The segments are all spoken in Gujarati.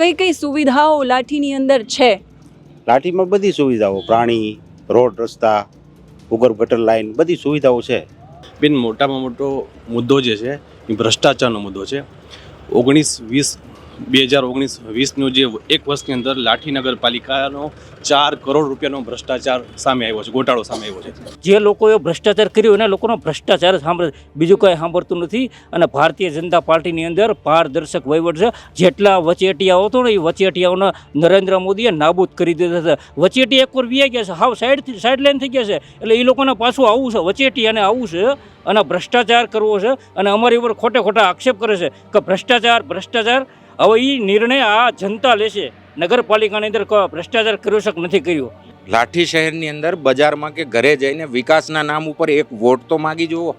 કઈ કઈ સુવિધાઓ લાઠીની અંદર છે? લાઠીમાં બધી સુવિધાઓ પ્રાણી રોડ રસ્તા ઉગર ગટર લાઈન બધી સુવિધાઓ છે. બેન મોટામાં મોટો મુદ્દો જે છે એ ભ્રષ્ટાચારનો મુદ્દો છે. ઓગણીસ વીસ બે હજાર ઓગણીસ વીસનું જે એક વર્ષની અંદર લાઠી નગરપાલિકાનો ચાર કરોડ રૂપિયાનો ભ્રષ્ટાચાર સામે આવ્યો છે, ગોટાળો સામે આવ્યો છે. જે લોકોએ ભ્રષ્ટાચાર કર્યો એના લોકોનો ભ્રષ્ટાચાર સાંભળે બીજું કંઈ સાંભળતું નથી અને ભારતીય જનતા પાર્ટીની અંદર પારદર્શક વહીવટ છે. જેટલા વચેટિયાઓ હતો ને એ વચેટિયાઓને નરેન્દ્ર મોદીએ નાબૂદ કરી દીધા હતા વચેટિયા એકવાર વ્યાઈ ગયા છે, હાવ સાઈડ સાઈડ લાઈન થઈ ગયા છે. એટલે એ લોકોને પાછું આવવું છે વચેટિયાને આવવું છે અને ભ્રષ્ટાચાર કરવો છે અને અમારી ઉપર ખોટે ખોટા આક્ષેપ કરે છે કે ભ્રષ્ટાચાર ભ્રષ્ટાચાર હવે એ નિર્ણય આ જનતા લેશે. નગરપાલિકાની અંદર ક- ભ્રષ્ટાચાર કર્યો શક નથી કર્યો? લાઠી શહેરની અંદર બજારમાં કે ઘરે જઈને વિકાસના નામ ઉપર એક વોટ તો માગી જુઓ.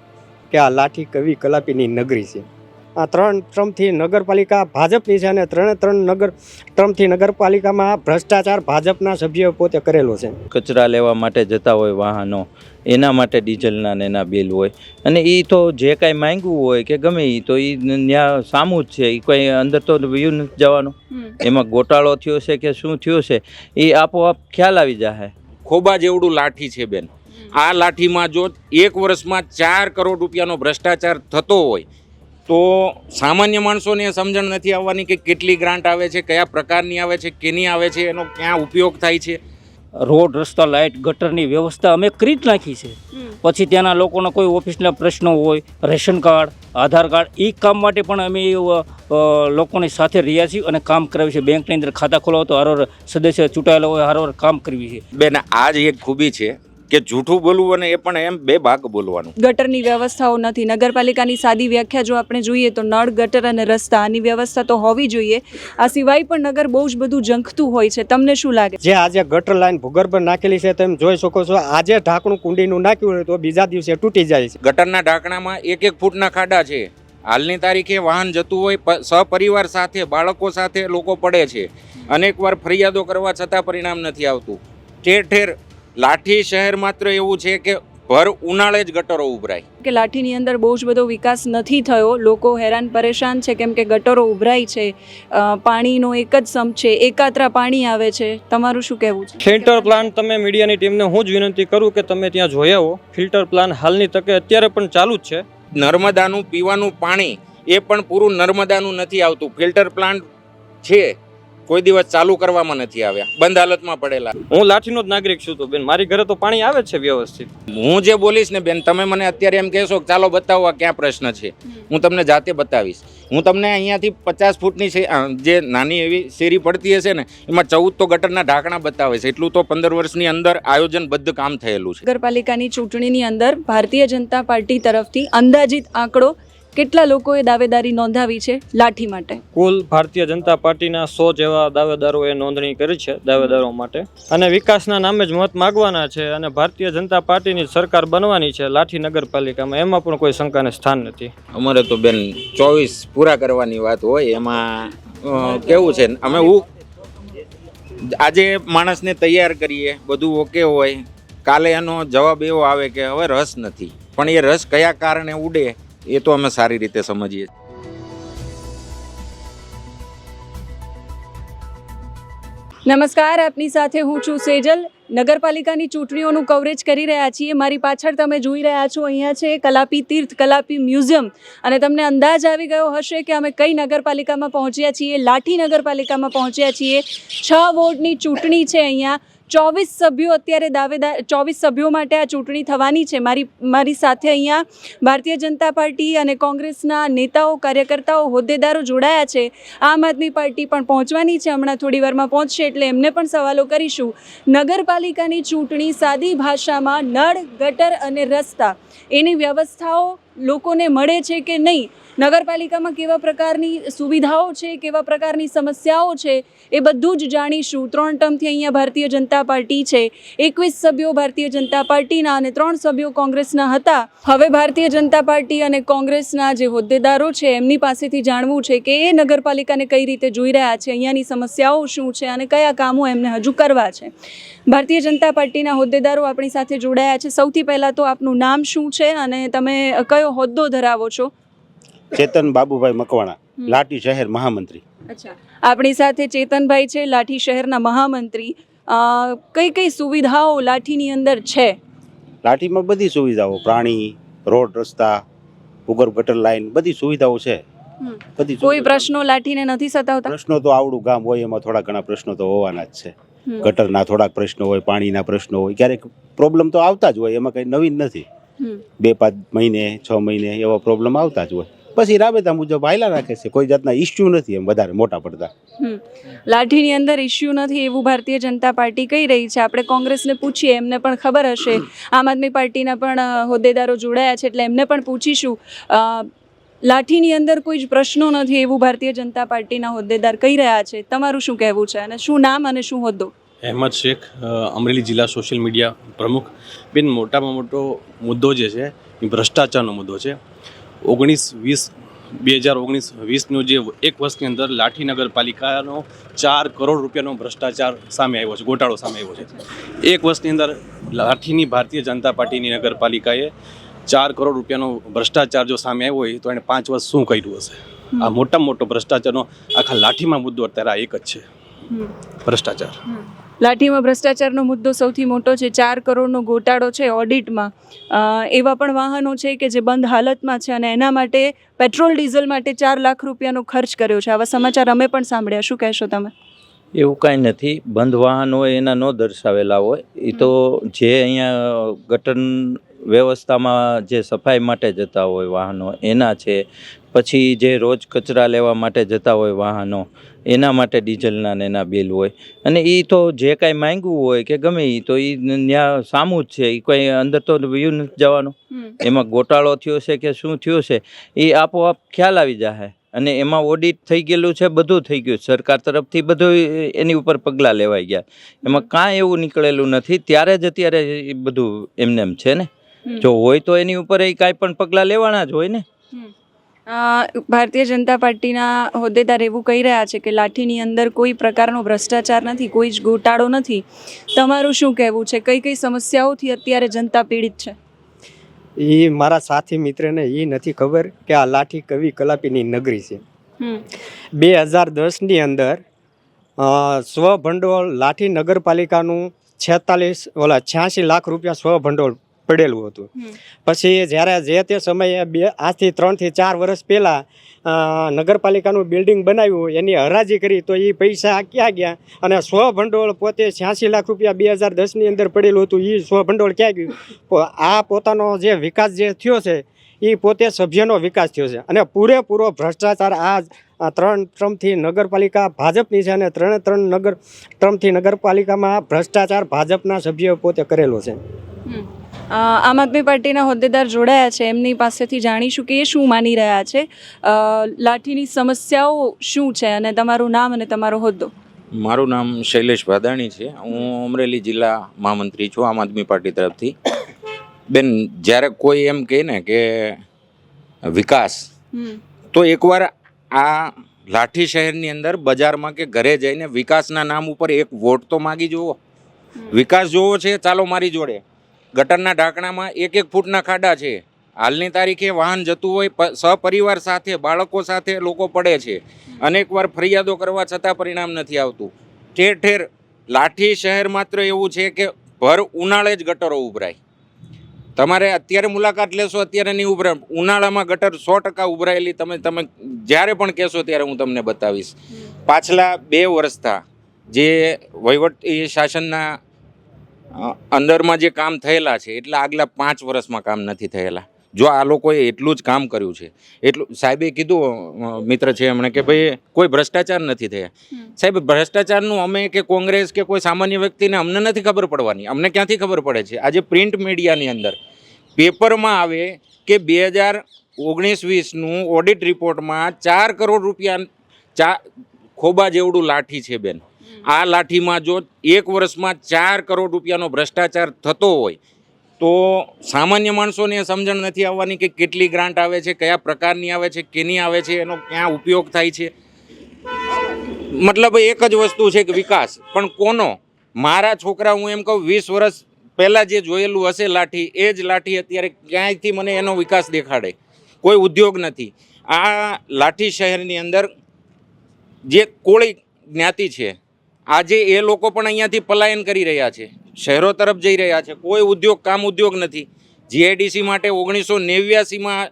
કે આ લાઠી કવિ કલાપીની નગરી છે. ત્રણ ટ્રમથી નગરપાલિકા ભાજપની છે અને ત્રણે ત્રણ નગર ટ્રમથી નગરપાલિકામાં ભ્રષ્ટાચાર ભાજપના સભ્યોએ પોતે કરેલો છે. કચરા લેવા માટે જતા હોય વાહનો એના માટે ડીઝલના ને એના બિલ હોય. અને એ તો જે કાંઈ માંગ્યું હોય કે ગમે એ તો એ ત્યાં સામું જ છે. એ કોઈ અંદર તો વ્યૂ નથી જવાનું. એમાં ગોટાળો થયો છે કે શું થયું છે એ આપોઆપ ખ્યાલ આવી જાય ખોબા જેવડું લાઠી છે બેન. આ લાઠીમાં જો એક વર્ષમાં ચાર કરોડ રૂપિયાનો ભ્રષ્ટાચાર થતો હોય તો સામાન્ય માણસોને સમજણ નથી આવવાની કે કેટલી ગ્રાન્ટ આવે છે કયા પ્રકારની આવે છે કેની આવે છે એનો ક્યાં ઉપયોગ થાય છે. રોડ રસ્તા લાઇટ ગટરની વ્યવસ્થા અમે કરી જ નાખી છે. પછી ત્યાંના લોકોના કોઈ ઓફિસના પ્રશ્નો હોય રેશન કાર્ડ આધાર કાર્ડ એ કામ માટે પણ અમે લોકોની સાથે રહ્યા છીએ અને કામ કરાવી છે. બેંકની અંદર ખાતા ખોલાવો તો હરોર સદસ્ય ચૂંટાયેલા હોય હરોર કામ કરવી છે. બેન આ જ એક ખૂબી છે. કે જૂઠું બોલવું અને એ પણ એમ બે ભાગ બોલવાનું. ગટરની વ્યવસ્થાઓ નથી. નગરપાલિકાની સાદી વ્યાખ્યા જો આપણે જોઈએ તો નળ ગટર અને રસ્તા આની વ્યવસ્થા તો હોવી જોઈએ. આ સિવાય પણ નગર બહુ જ બધું જંખતું હોય છે. તમને શું લાગે? જે આજે ગટર લાઈન ભૂગર્ભ નાખેલી છે તમે જોઈ શકો છો. આજે ઢાંકણું કુંડીનું નાખ્યું હોય તો બીજા દિવસે તૂટી જાય છે. ગટરના ઢાંકણામાં એક એક ફૂટના ખાડા છે. હાલની તારીખે વાહન જતું હોય પ- સહપરિવાર સાથે બાળકો સાથે લોકો પડે છે. અનેકવાર ફરિયાદો કરવા છતાં પરિણામ નથી આવતું. ઠેર ઠેર લાઠી શહેર માત્ર એવું છે કે ભર ઉનાળે જ ગટરો ઉભરાય. કે લાઠીની અંદર બહુ જ બધો વિકાસ નથી થયો. લોકો હેરાન પરેશાન છે કેમ કે ગટરો ઉભરાય છે. પાણીનો એક જ સમ છે. એકાત્રા પાણી આવે છે. તમારું શું કહેવું છે? ફિલ્ટર પ્લાન્ટ તમે મીડિયાની ટીમને હું જ વિનંતી કરું કે તમે ત્યાં જોઈ આવો. ફિલ્ટર પ્લાન્ટ હાલની તકે અત્યારે પણ ચાલુ જ છે. નર્મદાનું પીવાનું પાણી એ પણ પૂરું નર્મદાનું નથી આવતું. ફિલ્ટર પ્લાન્ટ છે. કોઈ દિવસ ચાલુ કરવામાં નથી આવ્યા. બંધ હાલતમાં પડેલા. હું લાઠીનો જ નાગરિક છું તો બેન મારી ઘરે તો પાણી આવે જ છે વ્યવસ્થિત. હું જે બોલીશ ને બેન તમે મને અત્યારે એમ કહેશો કે ચાલો બતાવવા આ ક્યાં પ્રશ્ન છે. હું તમને જાતે બતાવીશ. હું તમને અહીંયાથી પચાસ ફૂટની જે નાની એવી શેરી પડતી હશે ને એમાં ચૌદ તો ગટરના ઢાંકણા બતાવે છે. એટલું તો પંદર વર્ષની અંદર આયોજનબદ્ધ કામ થયેલું છે. નગરપાલિકાની ચૂંટણીની અંદર ભારતીય જનતા પાર્ટી તરફથી અંદાજિત આંકડો કેટલા લોકોએ દાવેદારી નોંધાવી છે લાઠી માટે? કુલ ભારતીય જનતા પાર્ટીના સો જેવા દાવેદારોએ નોંધણી કરી છે દાવેદારો માટે. અને વિકાસના નામે જ મત માગવાના છે અને ભારતીય જનતા પાર્ટીની સરકાર બનવાની છે લાઠી નગરપાલિકામાં. એમાં પણ કોઈ શંકાને સ્થાન નથી. અમારે તો બેન ચોવીસ પૂરા કરવાની વાત હોય એમાં કેવું છે? અમે હું આજે માણસને તૈયાર કરીએ બધું ઓકે હોય. કાલે એનો જવાબ એવો આવે કે હવે રસ નથી. પણ એ રસ કયા કારણે ઉડે એ તો અમે સારી રીતે સમજીએ નમસ્કાર, આપની સાથે હું છું સેજલ. નગરપાલિકાની ચૂંટણીઓનું કવરેજ કરી રહ્યા છીએ. મારી પાછળ તમે જોઈ રહ્યા છો, અહીંયા છે કલાપી તીર્થ, કલાપી મ્યુઝિયમ. અને તમને અંદાજ આવી ગયો હશે કે અમે કઈ નગરપાલિકામાં પહોંચ્યા છીએ, લાઠી નગરપાલિકામાં પહોંચ્યા છીએ. છ વોર્ડની ચૂંટણી છે અહીંયા. ચોવીસ સભ્યો અત્યારે દાવેદાર ચોવીસ સભ્યો માટે આ ચૂંટણી થવાની છે. મારી મારી સાથે અહીંયા ભારતીય જનતા પાર્ટી અને કોંગ્રેસના નેતાઓ, કાર્યકર્તાઓ, હોદ્દેદારો જોડાયા છે. આમ આદમી પાર્ટી પણ પહોંચવાની છે. હમણાં થોડી વારમાં પહોંચશે એટલે એમને પણ સવાલો કરીશું. નગરપાલિકાની ચૂંટણી સાદી ભાષામાં નળ, ગટર અને રસ્તા. એની વ્યવસ્થાઓ લોકોને મળે છે કે નહીં? નગરપાલિકામાં કેવા પ્રકારની સુવિધાઓ છે, કેવા પ્રકારની સમસ્યાઓ છે, એ બધું જ જાણીશું. ત્રણ ટર્મથી અહીંયા ભારતીય જનતા પાર્ટી છે, એકવીસ સભ્યો ભારતીય જનતા પાર્ટીના અને ત્રણ સભ્યો કોંગ્રેસના હતા. હવે ભારતીય જનતા પાર્ટી અને કોંગ્રેસના જે હોદ્દેદારો છે, એમની પાસેથી જાણવું છે કે એ નગરપાલિકાને કઈ રીતે જોઈ રહ્યા છે, અહીંયાની સમસ્યાઓ શું છે અને કયા કામો એમને હજુ કરવા છે. ભારતીય જનતા પાર્ટીના હોદ્દેદારો આપણી સાથે જોડાયા છે. સૌથી પહેલાં તો આપનું નામ શું છે અને તમે કયો હોદ્દો ધરાવો છો? ચેતન બાબુભાઈ મકવાણા લાઠી શહેર મહામંત્રી. અચ્છા. આપણી સાથે ચેતનભાઈ છે લાઠી શહેરના મહામંત્રી. કઈ કઈ સુવિધાઓ લાઠીની અંદર છે? લાઠીમાં બધી સુવિધાઓ પ્રાણી રોડ રસ્તા ભૂગર્ભ ગટર લાઈન બધી સુવિધાઓ છે. બધી કોઈ. પ્રશ્નો લાઠીને નથી સતાવતા? પ્રશ્નો તો આવડું ગામ હોય એમાં થોડા ઘણા પ્રશ્નો તો હોવાના જ છે. ગટરના થોડાક પ્રશ્નો હોય પાણીના પ્રશ્નો હોય ક્યારેક પ્રોબ્લેમ તો આવતા જ હોય એમાં કંઈ નવીન નથી. બે પાંચ મહિને છ મહિને એવા પ્રોબ્લેમ આવતા જ હોય. પછી રાબેતા મુજબ આયલા રાખે છે. કોઈ જાતના ઇસ્યુ નથી એમ વધારે મોટા પડતા. લાઠીની અંદર ઇસ્યુ નથી એવું ભારતીય જનતા પાર્ટી કહી રહી છે. આપણે કોંગ્રેસને પૂછીએ એમને પણ ખબર હશે. આમ આદમી પાર્ટીના પણ હોદ્દેદારો જોડાયા છે એટલે એમને પણ પૂછીશું. લાઠીની અંદર કોઈ જ પ્રશ્નો નથી એવું ભારતીય જનતા પાર્ટીના હોદ્દેદાર કહી રહ્યા છે. તમારું શું કહેવું છે અને શું નામ અને શું હોદ્દો? અહેમદ શેખ અમરેલી જિલ્લા સોશિયલ મીડિયા પ્રમુખ. બેન મોટામાં મોટો મુદ્દો જે છે એ ભ્રષ્ટાચારનો મુદ્દો છે. ઓગણીસ વીસ, બે હજાર ઓગણીસ વીસનું જે એક વર્ષની અંદર લાઠી નગરપાલિકાનો ચાર કરોડ રૂપિયાનો ભ્રષ્ટાચાર સામે આવ્યો છે, ગોટાળો સામે આવ્યો છે એક વર્ષની અંદર લાઠીની ભારતીય જનતા પાર્ટીની નગરપાલિકાએ ચાર કરોડ રૂપિયાનો ભ્રષ્ટાચાર જો સામે આવ્યો હોય તો એણે પાંચ વર્ષ શું કર્યું હશે આ મોટામાં મોટો ભ્રષ્ટાચારનો આખા લાઠીમાં મુદ્દો અત્યારે આ એક જ છે. ભ્રષ્ટાચાર. લાઠીમાં ભ્રષ્ટાચારનો મુદ્દો સૌથી મોટો છે ચાર કરોડનો ગોટાળો છે ઓડિટમાં. એવા પણ વાહનો છે કે જે બંધ હાલતમાં છે અને એના માટે પેટ્રોલ ડીઝલ માટે ચાર લાખ રૂપિયાનો ખર્ચ કર્યો છે. આવા સમાચાર અમે પણ સાંભળ્યા. શું કહેશો તમે? એવું કાંઈ નથી. બંધ વાહન હોય એના ન દર્શાવેલા હોય. એ તો જે અહીંયા ગટન વ્યવસ્થામાં જે સફાઈ માટે જતા હોય વાહનો એના છે. પછી જે રોજ કચરા લેવા માટે જતા હોય વાહનો એના માટે ડીઝલના ને એના બિલ હોય. અને એ તો જે કાંઈ માંગ્યું હોય કે ગમે એ તો એ ત્યાં સામું જ છે. એ કોઈ અંદર તો વ્યૂ નથી જવાનું. એમાં ગોટાળો થયો છે કે શું થયું છે એ આપોઆપ ખ્યાલ આવી જાય અને એમાં ઓડિટ થઈ ગયેલું છે બધું થઈ ગયું સરકાર તરફથી બધું એની ઉપર પગલાં લેવાઈ ગયા. એમાં કાંઈ એવું નીકળેલું નથી. ત્યારે જ અત્યારે એ બધું એમને એમ છે ને? જો હોય તો એની ઉપર એ કાંઈ પણ પગલાં લેવાના જ હોય ને? ભારતીય જનતા પાર્ટીના હોદ્દેદાર એવું કહી રહ્યા છે કે લાઠીની અંદર કોઈ પ્રકારનો ભ્રષ્ટાચાર નથી કોઈ જ ગોટાળો નથી. તમારું શું કહેવું છે? કઈ કઈ સમસ્યાઓથી અત્યારે જનતા પીડિત છે? એ મારા સાથી મિત્રને એ નથી ખબર કે આ લાઠી કવિ કલાપીની નગરી છે. બે હજાર દસની અંદર સ્વભંડોળ લાઠી નગરપાલિકાનું છેતાલીસ ઓલા છ્યાસી લાખ રૂપિયા સ્વભંડોળ પડેલું હતું. પછી જ્યારે જે તે સમયે બે આજથી ત્રણથી ચાર વર્ષ પહેલાં નગરપાલિકાનું બિલ્ડિંગ બનાવ્યું એની હરાજી કરી તો એ પૈસા ક્યાં ગયા? અને સ્વભંડોળ પોતે છ્યાસી લાખ રૂપિયા બે હજાર દસની અંદર પડેલું હતું એ સ્વભંડોળ ક્યાં ગયું? આ પોતાનો જે વિકાસ જે થયો છે એ પોતે સભ્યનો વિકાસ થયો છે. અને પૂરેપૂરો ભ્રષ્ટાચાર આ ત્રણ ટ્રમથી નગરપાલિકા ભાજપની છે અને ત્રણે ત્રણ નગર ટ્રમથી નગરપાલિકામાં ભ્રષ્ટાચાર ભાજપના સભ્યો પોતે કરેલો છે. આમ આદમી પાર્ટીના હોદ્દેદાર જોડાયા છે. એમની પાસેથી જાણીશું કે એ શું માની રહ્યા છે. લાઠીની સમસ્યાઓ શું છે અને તમારું નામ અને તમારો હોદ્દો? મારું નામ શૈલેષ ભાદાણી છે. હું અમરેલી જિલ્લા મહામંત્રી છું આમ આદમી પાર્ટી તરફથી. બેન જ્યારે કોઈ એમ કહે ને કે વિકાસ તો એકવાર આ લાઠી શહેરની અંદર બજારમાં કે ઘરે જઈને વિકાસના નામ ઉપર એક વોટ તો માગી જુઓ. વિકાસ જોવો છે ચાલો મારી જોડે. ગટરના ઢાંકણામાં એક એક ફૂટના ખાડા છે. હાલની તારીખે વાહન જતું હોય સહપરિવાર સાથે, બાળકો સાથે લોકો પડે છે. અનેકવાર ફરિયાદો કરવા છતાં પરિણામ નથી આવતું. ઠેર ઠેર લાઠી શહેર માત્ર એવું છે કે ભર ઉનાળે જ ગટરો ઉભરાય. તમારે અત્યારે મુલાકાત લેશો અત્યારે નહીં ઉભરાય ઉનાળામાં ગટર સો ટકા ઉભરાયેલી તમે તમે જ્યારે પણ કહેશો ત્યારે હું તમને બતાવીશ. પાછલા બે વર્ષથી જે વહીવટી શાસનના અંદરમાં જે કામ થયેલા છે એટલે આગલા પાંચ વર્ષમાં કામ નથી થયેલા. જો આ લોકોએ એટલું જ કામ કર્યું છે એટલું સાહેબે કીધું મિત્ર છે એમણે કે ભાઈ કોઈ ભ્રષ્ટાચાર નથી થયા. સાહેબ ભ્રષ્ટાચારનું અમે કે કોંગ્રેસ કે કોઈ સામાન્ય વ્યક્તિને અમને નથી ખબર પડવાની. અમને ક્યાંથી ખબર પડે છે? આજે પ્રિન્ટ મીડિયાની અંદર પેપરમાં આવે કે બે હજાર ઓગણીસ વીસનું ઓડિટ રિપોર્ટમાં ચાર કરોડ રૂપિયા ચા ખોબા જેવડું લાઠી છે બેન. આ લાઠીમાં જો એક વર્ષમાં ચાર કરોડ રૂપિયાનો ભ્રષ્ટાચાર થતો હોય, તો સામાન્ય માણસોને સમજણ નથી આવવાની કે કેટલી ગ્રાન્ટ આવે છે, કયા પ્રકારની આવે છે, કેની આવે છે, એનો ક્યાં ઉપયોગ થાય છે. મતલબ એક જ વસ્તુ છે કે વિકાસ. પણ કોનો? મારા છોકરા, હું એમ કહું, વીસ વર્ષ પહેલાં જે જોયેલું હશે લાઠી, એ જ લાઠી અત્યારે ક્યાંયથી મને એનો વિકાસ દેખાડે? કોઈ ઉદ્યોગ નથી. આ લાઠી શહેરની અંદર જે કોળી જ્ઞાતિ છે આજે એ લોકો પણ અહીંયાથી પલાયન કરી રહ્યા છે. શહેરો તરફ જઈ રહ્યા છે. કોઈ ઉદ્યોગ કામ ઉદ્યોગ નથી. જીઆઈડીસી માટે ઓગણીસો નેવ્યાસીમાં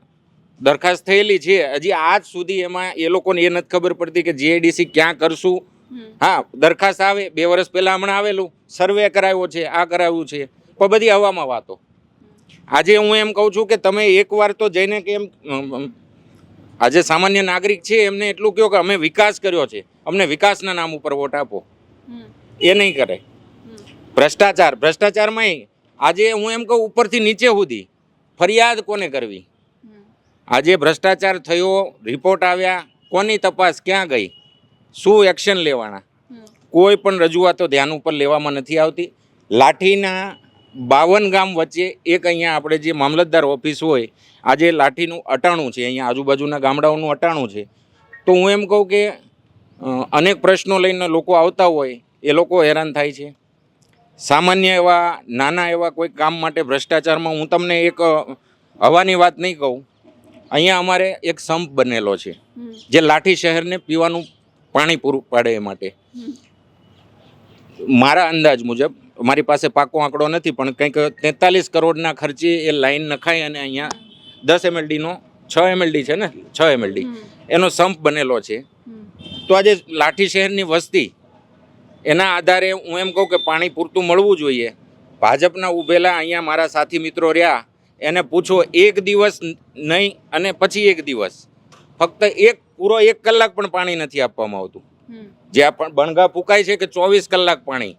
દરખાસ્ત થયેલી છે. હજી આજ સુધી એમાં એ લોકોને એ નથી ખબર પડતી કે જીઆઈડીસી ક્યાં કરશું. હા દરખાસ્ત આવે. બે વર્ષ પહેલાં હમણાં આવેલું. સર્વે કરાવ્યો છે. આ કરાવ્યું છે. પણ બધી હવામાં વાતો. આજે હું એમ કહું છું કે તમે એકવાર તો જઈને કે એમ આજે સામાન્ય નાગરિક છે એમને એટલું કહો કે અમે વિકાસ કર્યો છે. અમને વિકાસના નામ ઉપર વોટ આપો. એ નહીં કરે. ભ્રષ્ટાચાર. ભ્રષ્ટાચારમાં આજે હું એમ કહું, ઉપરથી નીચે સુધી ફરિયાદ કોને કરવી? આજે ભ્રષ્ટાચાર થયો, રિપોર્ટ આવ્યા, કોની તપાસ, ક્યાં ગઈ? શું એક્શન લેવાના? કોઈ પણ રજૂઆતો ધ્યાન ઉપર લેવામાં નથી આવતી. લાઠીના બાવન ગામ વચ્ચે એક અહીંયા આપણે જે મામલતદાર ઓફિસ હોય, આજે લાઠીનું અટાણું છે, અહીંયા આજુબાજુના ગામડાઓનું અટાણું છે. તો હું એમ કહું કે અનેક પ્રશ્નો લઈને લોકો આવતા હોય એ લોકો હેરાન થાય છે. સામાન્ય એવા નાના એવા કોઈ કામ માટે ભ્રષ્ટાચારમાં હું તમને એક હવાની વાત નહીં કહું. અહીંયા અમારે એક સંપ બનેલો છે જે લાઠી શહેરને પીવાનું પાણી પૂરું પાડે એ માટે. મારા અંદાજ મુજબ મારી પાસે પાકો આંકડો નથી પણ કંઈક તેતાલીસ કરોડના ખર્ચે એ લાઈન નખાય અને અહીંયા દસ એમએલડીનો છ એમએલડી છે ને છ એમએલડી એનો સંપ બનેલો છે. તો આજે લાઠી શહેરની વસ્તી એના આધારે હું એમ કહું કે પાણી પૂરતું મળવું જોઈએ. ભાજપના ઊભેલા અહીંયા મારા સાથી મિત્રો રહ્યા એને પૂછો એક દિવસ નહીં અને પછી એક દિવસ. ફક્ત એક પૂરો એક કલાક પણ પાણી નથી આપવામાં આવતું. જે આ પણ બણગા ફૂંકાય છે કે ચોવીસ કલાક પાણી.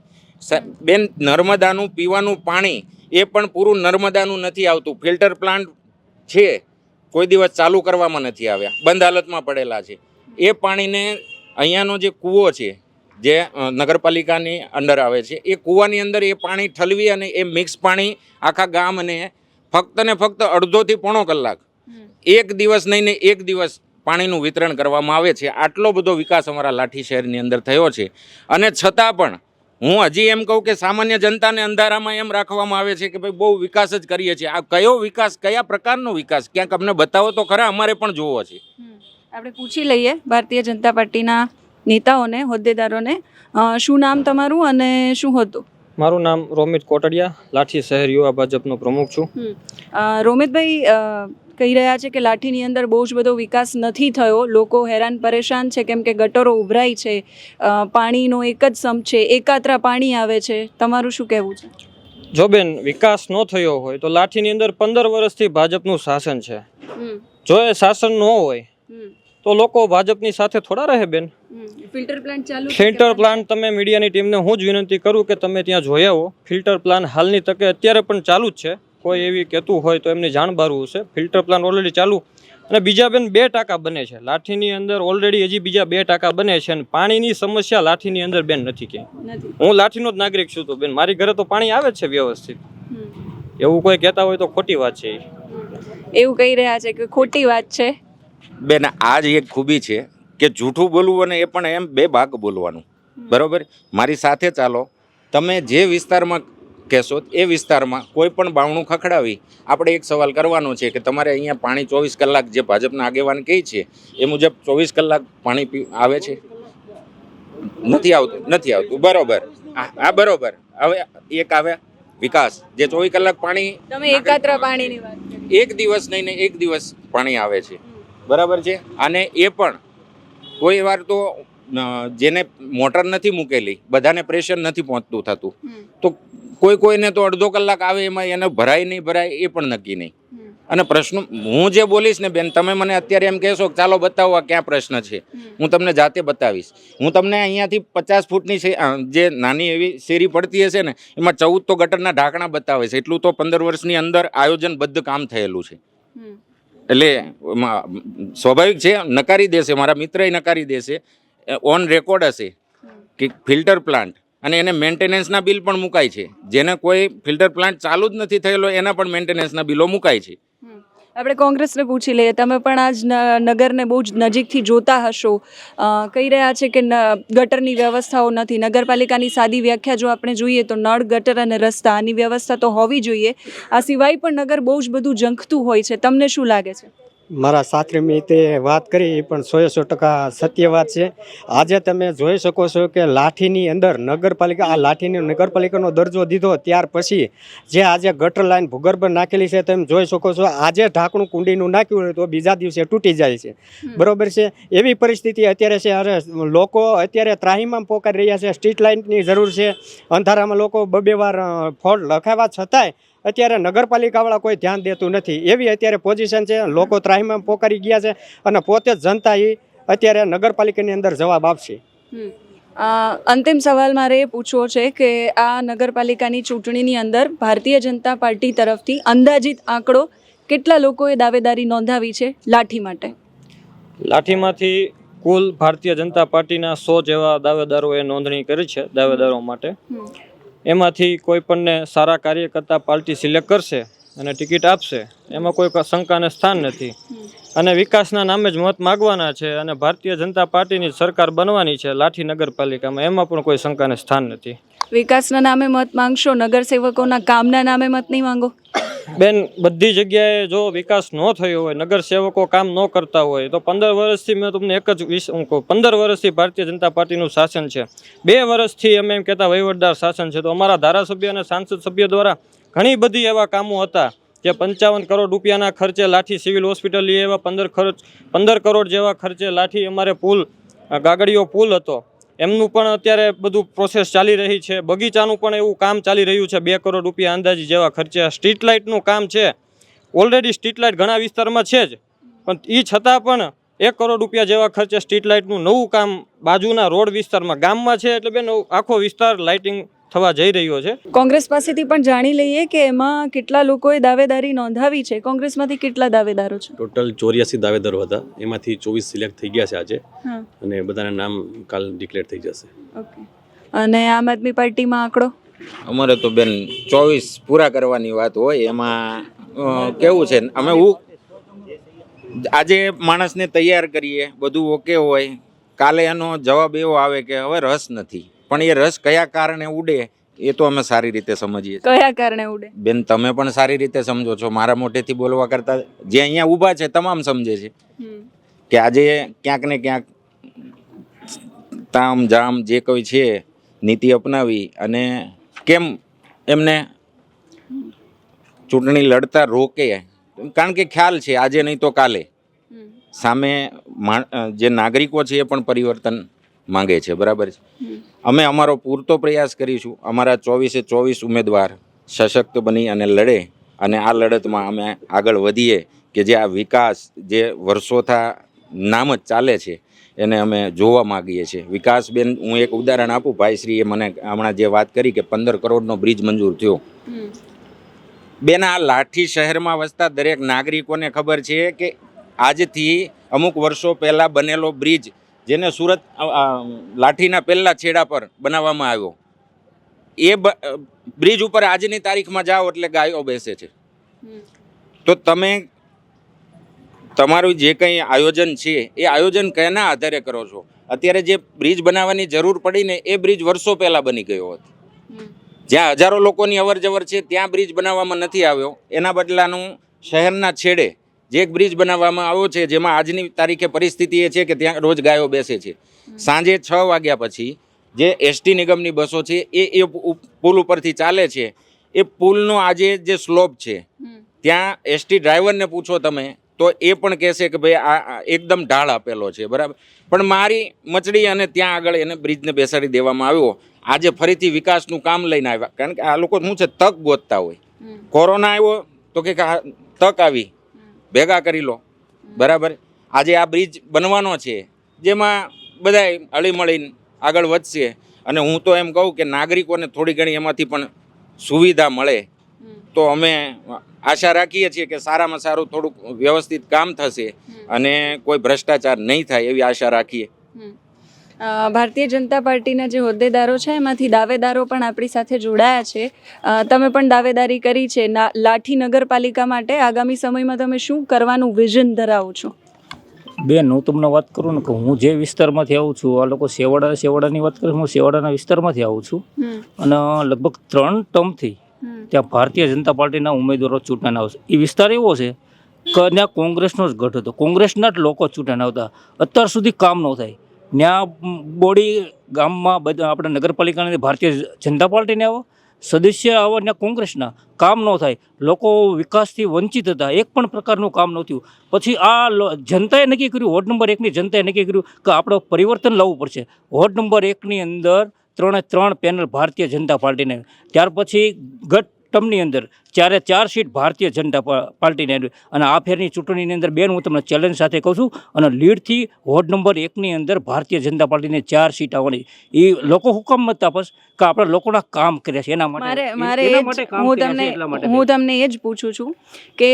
બેન નર્મદાનું પીવાનું પાણી એ પણ પૂરું નર્મદાનું નથી આવતું. ફિલ્ટર પ્લાન્ટ છે કોઈ દિવસ ચાલુ કરવામાં નથી આવ્યા. બંધ હાલતમાં પડેલા છે. એ પાણીને અહીંયાનો જે કૂવો છે જે નગરપાલિકાની અંડર આવે છે એ કૂવાની અંદર એ પાણી ઠલવી અને એ મિક્સ પાણી આખા ગામને ફક્ત ને ફક્ત અડધોથી પોણો કલાક એક દિવસ નહીં ને એક દિવસ પાણીનું વિતરણ કરવામાં આવે છે. આટલો બધો વિકાસ અમારા લાઠી શહેરની અંદર થયો છે. અને છતાં પણ હું હજી એમ કહું કે સામાન્ય જનતાને અંધારામાં એમ રાખવામાં આવે છે કે ભાઈ બહુ વિકાસ જ કરીએ છીએ. આ કયો વિકાસ કયા પ્રકારનો વિકાસ? ક્યાંક અમને બતાવો તો ખરા અમારે પણ જોવો છે. આપણે પૂછી લઈએ ભારતીય જનતા પાર્ટીના નેતાઓને હોદ્દેદારોને. શું નામ તમારું અને શું હતું? મારું નામ રોમિત કોટડિયા લાઠી શહેર યુવા ભાજપનો પ્રમુખ છું. રોમિતભાઈ કહી રહ્યા છે કે લાઠીની અંદર બહુ જ બધો વિકાસ નથી થયો. લોકો હેરાન પરેશાન છે કેમ કે ગટરો ઉભરાય છે. પાણીનો એક જ સમ છે એકાત્રા પાણી આવે છે. તમારું શું કહેવું છે? જો બેન વિકાસ ન થયો હોય તો લાઠીની અંદર પંદર વર્ષથી ભાજપનું શાસન છે. જો એ શાસન ન હોય તો લોકો ભાજપની સાથે થોડા રહે બેન? ફિલ્ટર પ્લાન્ટ ચાલુ ફિલ્ટર પ્લાન્ટ તમે મીડિયાની ટીમને હું જ વિનંતી કરું કે તમે ત્યાં જોઈ આવો. ફિલ્ટર પ્લાન્ટ હાલની તકે અત્યારે પણ ચાલુ જ છે. કોઈ એવી કહેતું હોય તો એમની જાણ બારવું છે ફિલ્ટર પ્લાન્ટ ઓલરેડી ચાલુ. અને બીજા બેન બે ટાંકા બને છે. લાઠીની અંદર ઓલરેડી હજી બીજા બે ટાંકા બને છે અને પાણીની સમસ્યા લાઠીની અંદર બેન નથી કે હું લાઠીનો જ નાગરિક છું તો બેન મારી ઘરે તો પાણી આવે છે વ્યવસ્થિત. એવું કોઈ કહેતા હોય તો ખોટી વાત છે એવું કહી રહ્યા છે કે ખોટી વાત છે. બેન આ જ એક ખૂબી છે કે જૂઠું બોલવું અને એ પણ એમ બે ભાગ બોલવાનું. બરોબર? મારી સાથે ચાલો. તમે જે વિસ્તારમાં કહેશો એ વિસ્તારમાં કોઈ પણ બાવણું ખખડાવી આપણે એક સવાલ કરવાનો છે કે તમારે અહીંયા પાણી ચોવીસ કલાક જે ભાજપના આગેવાન કહે છે એ મુજબ ચોવીસ કલાક પાણી પી આવે છે? નથી આવતું નથી આવતું. બરોબર. આ આ બરોબર. હવે એક આવે. વિકાસ જે ચોવીસ કલાક પાણી તમે એકાત્રા પાણીની વાત એક દિવસ નહીં ને એક દિવસ પાણી આવે છે. બરાબર છે? અને એ પણ કોઈ વાર તો જેને મોટર નથી મૂકેલી બધાને પ્રેશર નથી પહોંચતું થતું. તો કોઈ કોઈને તો અડધો કલાક આવે એમાં એને ભરાય નહીં ભરાય એ પણ નક્કી નહીં. અને પ્રશ્નો હું જે બોલીશ ને બેન તમે મને અત્યારે એમ કહેશો કે ચાલો બતાવો આ ક્યાં પ્રશ્ન છે. હું તમને જાતે બતાવીશ. હું તમને અહીંયાથી પચાસ ફૂટની જે નાની એવી શેરી પડતી હશે ને એમાં ચૌદ તો ગટરના ઢાંકણા બતાવે છે. એટલું તો પંદર વર્ષની અંદર આયોજનબદ્ધ કામ થયેલું છે. એટલે સ્વાભાવિક છે, નકારી દેશે, મારા મિત્રએ નકારી દેશે ઓન રેકોર્ડ હશે કે ફિલ્ટર પ્લાન્ટ. અને એને મેન્ટેનન્સના બિલ પણ મુકાય છે. જેને કોઈ ફિલ્ટર પ્લાન્ટ ચાલુ જ નથી થયેલો, એના પણ મેન્ટેનન્સના બિલો મુકાય છે. આપણે કોંગ્રેસને પૂછી લઈએ, તમે પણ આજ નગરને બહુ જ નજીકથી જોતા હશો. કહી રહ્યા છે કે ગટરની વ્યવસ્થાઓ નથી. નગરપાલિકાની સાદી વ્યાખ્યા જો આપણે જોઈએ તો નળ, ગટર અને રસ્તા આની વ્યવસ્થા તો હોવી જોઈએ. આ સિવાય પણ નગર બહુ જ બધું જંખતું હોય છે. તમને શું લાગે છે? મારા સાથી મિત્રે વાત કરી એ પણ સો સો ટકા સત્ય વાત છે. આજે તમે જોઈ શકો છો કે લાઠીની અંદર નગરપાલિકા આ લાઠીની નગરપાલિકાનો દરજ્જો દીધો ત્યાર પછી જે આજે ગટર લાઈન ભૂગર્ભ નાખેલી છે તમે જોઈ શકો છો આજે ઢાંકણું કુંડીનું નાખ્યું હોય તો બીજા દિવસે તૂટી જાય છે. બરોબર છે? એવી પરિસ્થિતિ અત્યારે છે અરે લોકો અત્યારે ત્રાહીમામ પોકારી રહ્યા છે સ્ટ્રીટ લાઇટની જરૂર છે. અંધારામાં લોકો બબે વાર ફોડ લખાવા છતાંય અત્યારે નગરપાલિકાવાળા કોઈ ધ્યાન દેતું નથી એવી અત્યારે પોઝિશન છે લોકો ત્રાહીમાં પોકારી ગયા છે અને પોતે જ જનતા એ અત્યારે નગરપાલિકાની અંદર જવાબ આપશે. અંતિમ સવાલ મારે એ પૂછવો છે કે આ નગરપાલિકાની ચૂંટણીની અંદર ભારતીય જનતા પાર્ટી તરફથી અંદાજિત આંકડો કેટલા લોકોએ દાવેદારી નોંધાવી છે લાઠી માટે લાઠીમાંથી કુલ ભારતીય જનતા પાર્ટીના સો જેવા દાવેદારોએ નોંધણી કરી છે દાવેદારો માટે. એમાંથી કોઈ પણને સારા કાર્ય કરતા પાર્ટી સિલેક્ટ કરશે અને ટિકિટ આપશે, એમાં કોઈ શંકાને સ્થાન નથી. અને વિકાસના નામે જ મત માગવાના છે અને ભારતીય જનતા પાર્ટીની સરકાર બનવાની છે લાઠી નગરપાલિકામાં, એમાં પણ કોઈ શંકાને સ્થાન નથી. વિકાસના નામે મત માંગશો? નગરસેવકોના કામના નામે મત નહીં માંગો? બેન, બધી જગ્યાએ જો વિકાસ ન થયો હોય, નગરસેવકો કામ ન કરતા હોય, તો પંદર વર્ષથી મેં તમને એક જ પંદર વર્ષથી ભારતીય જનતા પાર્ટીનું શાસન છે. બે વર્ષથી અમે એમ કહેતા વહીવટદાર શાસન છે. તો અમારા ધારાસભ્ય અને સાંસદ સભ્ય દ્વારા ઘણી બધી એવા કામો હતા, જે પંચાવન કરોડ રૂપિયાના ખર્ચે લાઠી સિવિલ હોસ્પિટલ એવા પંદર ખર્ચ પંદર કરોડ જેવા ખર્ચે લાઠી અમારે પુલ ગાગડીયો પુલ હતો. એમનું પણ અત્યારે બધું પ્રોસેસ ચાલી રહી છે. બગીચાનું પણ એવું કામ ચાલી રહ્યું છે. બે કરોડ રૂપિયા અંદાજી જેવા ખર્ચે. સ્ટ્રીટ લાઇટનું કામ છે. ઓલરેડી સ્ટ્રીટ લાઇટ ઘણા વિસ્તારમાં છે જ. પણ એ છતાં પણ એક કરોડ રૂપિયા જેવા ખર્ચે સ્ટ્રીટ લાઇટનું નવું કામ બાજુના રોડ વિસ્તારમાં ગામમાં છે એટલે બેન આખો વિસ્તાર લાઇટિંગ થવા જઈ રહ્યો છે. કોંગ્રેસ પાસેથી પણ જાણી લઈએ કે એમાં કેટલા લોકોએ દાવેદારી નોંધાવી છે. કોંગ્રેસમાંથી કેટલા દાવેદારો છે? ટોટલ ચોર્યાસી દાવેદારો હતા. એમાંથી ચોવીસ સિલેક્ટ થઈ ગયા છે આજે. અને બધાના નામ કાલ ડિક્લેર થઈ જશે. ઓકે. અને આમ આદમી પાર્ટીમાં આંકડો? અમારે તો બેન ચોવીસ પૂરા કરવાની વાત હોય. એમાં કેવું છે? અમે હું આજે માણસને તૈયાર કરીએ. બધું ઓકે હોય. કાલે એનો જવાબ એવો આવે કે હવે રસ નથી. પણ એ રસ કયા કારણે ઉડે એ તો અમે સારી રીતે સમજીએ છીએ. કયા કારણે ઉડે? બેન તમે પણ સારી રીતે સમજો છો. મારા મોટેથી બોલવા કરતા જે અહીંયા ઊભા છે તમામ સમજે છે. કે આજે ક્યાંક ને ક્યાંક તામ જામ જે કોઈ છે નીતિ અપનાવી અને કેમ એમને ચૂંટણી લડતા રોકે? કારણ કે ખ્યાલ છે આજે નહીં તો કાલે. સામે જે નાગરિકો છે એ પણ પરિવર્તન માંગે છે, બરાબર છે? અમે અમારો પૂરતો પ્રયાસ કરીશું. અમારા ચોવીસે ચોવીસ ઉમેદવાર સશક્ત બની અને લડે અને આ લડતમાં અમે આગળ વધીએ કે જે આ વિકાસ જે વર્ષોથા નામ જ ચાલે છે, એને અમે જોવા માગીએ છીએ. વિકાસબેન, હું એક ઉદાહરણ આપું. ભાઈશ્રીએ મને હમણાં જે વાત કરી કે પંદર કરોડનો બ્રિજ મંજૂર થયો. બેન, આ લાઠી શહેરમાં વસતા દરેક નાગરિકોને ખબર છે કે આજથી અમુક વર્ષો પહેલાં બનેલો બ્રિજ જેને સુરત લાઠીના પહેલા છેડા પર બનાવવામાં આવ્યો. એ બ્રિજ ઉપર આજની તારીખમાં જાઓ એટલે ગાયો બેસે છે. તો તમે તમારું જે કંઈ આયોજન છે એ આયોજન કયાના આધારે કરો છો? અત્યારે જે બ્રિજ બનાવવાની જરૂર પડીને એ બ્રિજ વર્ષો પહેલાં બની ગયો હતો. જ્યાં હજારો લોકોની અવર જવર છે ત્યાં બ્રિજ બનાવવામાં નથી આવ્યો. એના બદલાનું શહેરના છેડે જે એક બ્રિજ બનાવવામાં આવ્યો છે જેમાં આજની તારીખે પરિસ્થિતિ એ છે કે ત્યાં રોજ ગાયો બેસે છે. સાંજે છ વાગ્યા પછી જે એસટી નિગમની બસો છે એ એ પુલ ઉપરથી ચાલે છે. એ પુલનો આજે જે સ્લોપ છે ત્યાં એસટી ડ્રાઈવરને પૂછો તમે તો એ પણ કહેશે કે ભાઈ આ એકદમ ઢાળ આપેલો છે બરાબર? પણ મારી મચડી અને ત્યાં આગળ એને બ્રિજને બેસાડી દેવામાં આવ્યો. આજે ફરીથી વિકાસનું કામ લઈને આવ્યા. કારણ કે આ લોકો શું છે તક ગોતતા હોય. કોરોના આવ્યો તો કે આ તક આવી. ભેગા કરી લો. બરાબર? આજે આ બ્રિજ બનવાનો છે. જેમાં બધાય હળીમળીને આગળ વધશે. અને હું તો એમ કહું કે નાગરિકોને થોડી ઘણી એમાંથી પણ સુવિધા મળે. તો અમે આશા રાખીએ છીએ કે સારામાં સારું થોડુંક વ્યવસ્થિત કામ થશે અને કોઈ ભ્રષ્ટાચાર નહીં થાય એવી આશા રાખીએ. ભારતીય જનતા પાર્ટીના જે હોદ્દેદારો છે એમાંથી દાવેદારો પણ આપણી સાથે જોડાયા છે. તમે પણ દાવેદારી કરી છે. લાઠી નગરપાલિકા માટે આગામી સમયમાં તમે શું કરવાનું વિઝન ધરાવો છો? બેન હું તમને વાત કરું ને કે હું જે વિસ્તારમાંથી આવું છું આ લોકો સેવાડા સેવાડાની વાત કરું હું સેવાડાના વિસ્તારમાંથી આવું છું. અને લગભગ ત્રણ ટર્મથી ત્યાં ભારતીય જનતા પાર્ટીના ઉમેદવારો ચૂંટણી આવશે. એ વિસ્તાર એવો છે કે ત્યાં કોંગ્રેસનો જ ગઢ હતો. કોંગ્રેસના જ લોકો ચૂંટણી આવતા. અત્યાર સુધી કામ ન થાય. ત્યાં બોડી ગામમાં બધા આપણે નગરપાલિકાની ભારતીય જનતા પાર્ટીને આવો, સદસ્ય આવો ને કોંગ્રેસના. કામ ન થાય. લોકો વિકાસથી વંચિત હતા. એક પણ પ્રકારનું કામ નહોતું પછી આ જનતાએ નક્કી કર્યું, વોર્ડ નંબર એકની જનતાએ નક્કી કર્યું કે આપણે પરિવર્તન લાવવું પડશે. વોર્ડ નંબર એકની અંદર ત્રણે ત્રણ પેનલ ભારતીય જનતા પાર્ટીને. ત્યાર પછી ગત ટર્મની અંદર ચારે ચાર સીટ ભારતીય જનતા પાર્ટીને અને આ ફેરની ચૂંટણીની અંદર બેન હું તમને ચેલેન્જ સાથે કહું છું અને લીડથી વોર્ડ નંબર એકની અંદર ભારતીય જનતા પાર્ટીને ચાર સીટ આવવાની. એ લોકો હુકમ મત તાપસ કે આપણે લોકોના કામ કર્યા છે એના માટે. મારે હું તમને હું તમને એ જ પૂછું છું કે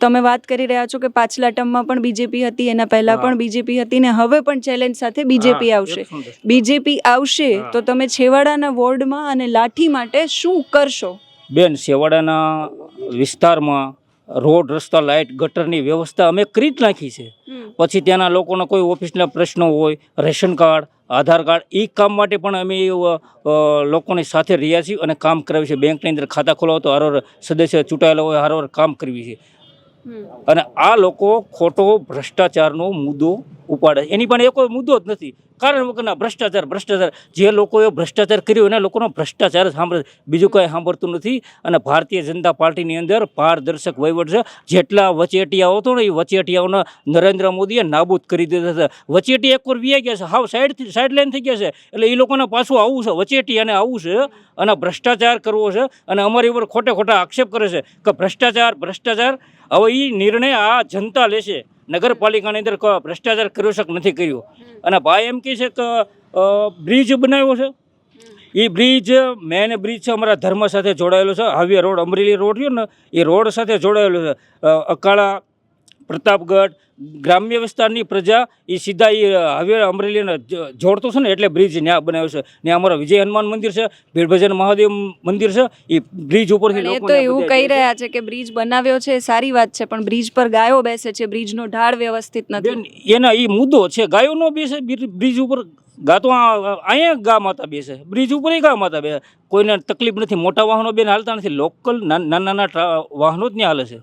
તમે વાત કરી રહ્યા છો કે પાછલા ટર્મમાં પણ બીજેપી હતી એના પહેલા પણ બીજેપી હતી ને હવે પણ ચેલેન્જ સાથે બીજેપી આવશે. બીજેપી આવશે તો તમે છેવાડાના વોર્ડમાં અને લાઠી માટે શું કરશો? બેન શેવાડાના વિસ્તારમાં રોડ રસ્તા લાઇટ ગટરની વ્યવસ્થા અમે કરી જ નાખી છે. પછી ત્યાંના લોકોના કોઈ ઓફિસના પ્રશ્નો હોય રેશન કાર્ડ આધાર કાર્ડ એ કામ માટે પણ અમે લોકોની સાથે રહ્યા છીએ અને કામ કરાવીએ છીએ બેંકની અંદર ખાતા ખોલાવો તો હારોર સદસ્ય ચૂંટાયેલા હોય હારોર કામ કરવી છે. અને આ લોકો ખોટો ભ્રષ્ટાચારનો મુદ્દો ઉપાડે એની પણ એ કોઈ મુદ્દો જ નથી. કારણ વગરના ભ્રષ્ટાચાર ભ્રષ્ટાચાર. જે લોકોએ ભ્રષ્ટાચાર કર્યો એના લોકોનો ભ્રષ્ટાચાર સાંભળે બીજું કંઈ સાંભળતું નથી. અને ભારતીય જનતા પાર્ટીની અંદર પારદર્શક વહીવટ છે. જેટલા વચેટિયાઓ હતો ને એ વચેટિયાઓને નરેન્દ્ર મોદીએ નાબૂદ કરી દીધા છે. વચેટિયા એક વીઆઈ ગયા છે. હાવ સાઈડથી સાઈડ લાઈન થઈ ગયા છે. એટલે એ લોકોને પાછું આવવું છે. વચેટિયાને આવવું છે અને ભ્રષ્ટાચાર કરવો છે. અને અમારી ઉપર ખોટે ખોટા આક્ષેપ કરે છે કે ભ્રષ્ટાચાર ભ્રષ્ટાચાર હવે એ નિર્ણય આ જનતા લેશે. નગરપાલિકાની અંદર ભ્રષ્ટાચાર કર્યો છે નથી કર્યો. અને ભાઈ એમ કહે છે કે બ્રિજ બનાવ્યો છે. એ બ્રિજ મેન બ્રિજ છે અમારા ધર્મ સાથે જોડાયેલો છે. હવે રોડ અમરેલી રોડ રહ્યો ને એ રોડ સાથે જોડાયેલો છે. અકાળા પ્રતાપગઢ ગ્રામ્ય વિસ્તારની પ્રજા એ સીધા એ હવે અમરેલીને જોડતું છે ને એટલે બ્રિજ ત્યાં બનાવ્યો છે. ને અમારા વિજય હનુમાન મંદિર છે ભીડભજન મહાદેવ મંદિર છે એ બ્રિજ ઉપરથી એ તો એવું કહી રહ્યા છે કે બ્રિજ બનાવ્યો છે એ સારી વાત છે પણ બ્રિજ પર ગાયો બેસે છે બ્રિજનો ઢાળ વ્યવસ્થિત નથી. એના એ મુદ્દો છે ગાયો નો બેસે બ્રિજ ઉપર ગા તો આ- અહીંયા ગા માતા બેસે. બ્રિજ ઉપર ગા માતા બેસે. કોઈને તકલીફ નથી. મોટા વાહનો બેન હાલતા નથી. લોકલ નાના નાના વાહનો જ ત્યાં હાલે છે.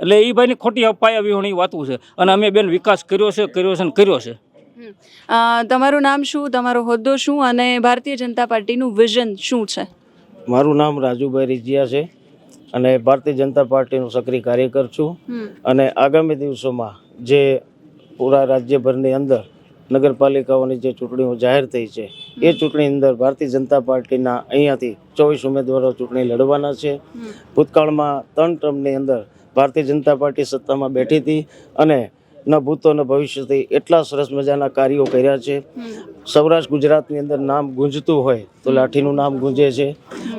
એટલે એ ભાઈની ખોટી અપાયા વિહોણી વાતું છે. અને અમે બેન વિકાસ કર્યો છે કર્યો છે ને કર્યો છે. તમારું નામ શું? તમારો હોદ્દો શું? અને ભારતીય જનતા પાર્ટીનું વિઝન શું છે? મારું નામ રાજુભાઈ રીજિયા છે. અને ભારતીય જનતા પાર્ટીનો સક્રિય કાર્યકર છું. અને આગામી દિવસોમાં જે પૂરા રાજ્યભરની અંદર નગરપાલિકાઓની જે ચૂંટણીઓ જાહેર થઈ છે એ ચૂંટણી અંદર ભારતીય જનતા પાર્ટીના અહીંયાથી ચોવીસ ઉમેદવારો ચૂંટણી લડવાના છે. ભૂતકાળમાં ત્રણ ટર્મની અંદર ભારતીય જનતા પાર્ટી સત્તામાં બેઠી હતી અને ન ભૂતો ન ભવિષ્યથી એટલા સરસ મજાના કાર્યો કર્યા છે. સૌરાષ્ટ્ર ગુજરાતની અંદર નામ ગુંજતું હોય તો લાઠીનું નામ ગુંજે છે.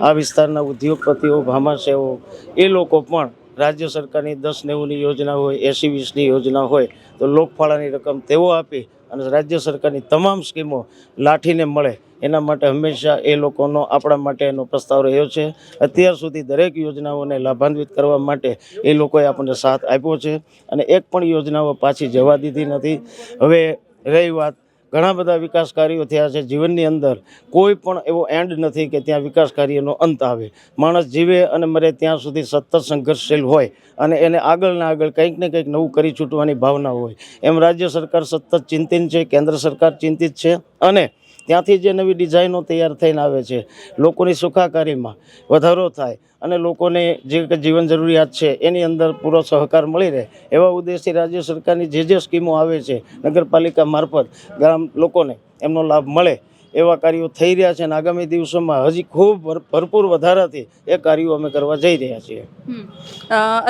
આ વિસ્તારના ઉદ્યોગપતિઓ ભામાશેઓ એ લોકો પણ રાજ્ય સરકારની દસ નેવુંની યોજના હોય એસી વીસની યોજના હોય તો લોકફાળાની રકમ તેઓ આપી અને રાજ્ય સરકારની તમામ સ્કીમો લાઠીને મળે. એના માટે હંમેશા એ લોકોનો આપણા માટે એનો પ્રસ્તાવ રહ્યો છે. અત્યાર સુધી દરેક યોજનાઓને લાભાન્વિત કરવા માટે એ લોકોએ આપણને સાથ આપ્યો છે. અને એક પણ યોજનાઓ પાછી જવા દીધી નથી. હવે રહી વાત ઘણા બધા વિકાસ કાર્યો થયા છે જીવનની અંદર. કોઈ પણ એવો એન્ડ નથી કે ત્યાં વિકાસ કાર્યનો અંત આવે. માણસ જીવે અને મરે ત્યાં સુધી સતત સંઘર્ષશીલ હોય અને એને આગળ ને આગળ કંઈક ને કંઈક નવું કરી છૂટવાની ભાવના હોય. એમ રાજ્ય સરકાર સતત ચિંતિત છે, કેન્દ્ર સરકાર ચિંતિત છે અને ત્યાંથી જે નવી ડિઝાઇનો તૈયાર થઈને આવે છે, લોકોની સુખાકારીમાં વધારો થાય અને લોકોને જે જીવન જરૂરિયાત છે, એની અંદર પૂરો સહકાર મળી રહે, એવા ઉદ્દેશથી રાજ્ય સરકારની જે જે સ્કીમો આવે છે, નગરપાલિકા મારફત ગામ લોકોને એમનો લાભ મળે, એવા કાર્યો થઈ રહ્યા છે અને આગામી દિવસોમાં હજી ખૂબ ભરપૂર વધારાથી એ કાર્યો અમે કરવા જઈ રહ્યા છીએ.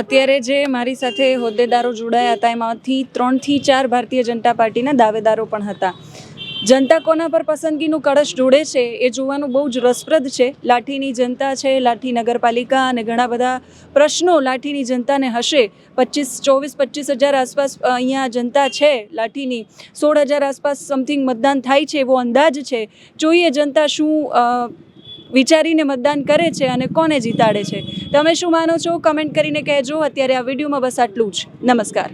અત્યારે જે મારી સાથે હોદ્દેદારો જોડાયા હતા, એમાંથી ત્રણથી ચાર ભારતીય જનતા પાર્ટીના દાવેદારો પણ હતા. જનતા કોના પર પસંદગીનું કળશ જોડે છે. એ જોવાનું બહુ જ રસપ્રદ છે. લાઠીની જનતા છે, લાઠી નગરપાલિકા અને ઘણા બધા પ્રશ્નો લાઠીની જનતાને હશે. પચીસ, ચોવીસ, પચીસ હજાર આસપાસ અહીંયા જનતા છે. લાઠીની સોળ હજાર આસપાસ સમથિંગ મતદાન થાય છે એવો અંદાજ છે. જોઈએ જનતા શું વિચારીને મતદાન કરે છે અને કોને જીતાડે છે. તમે શું માનો છો? કમેન્ટ કરીને કહેજો. અત્યારે આ વિડીયોમાં બસ આટલું જ. નમસ્કાર.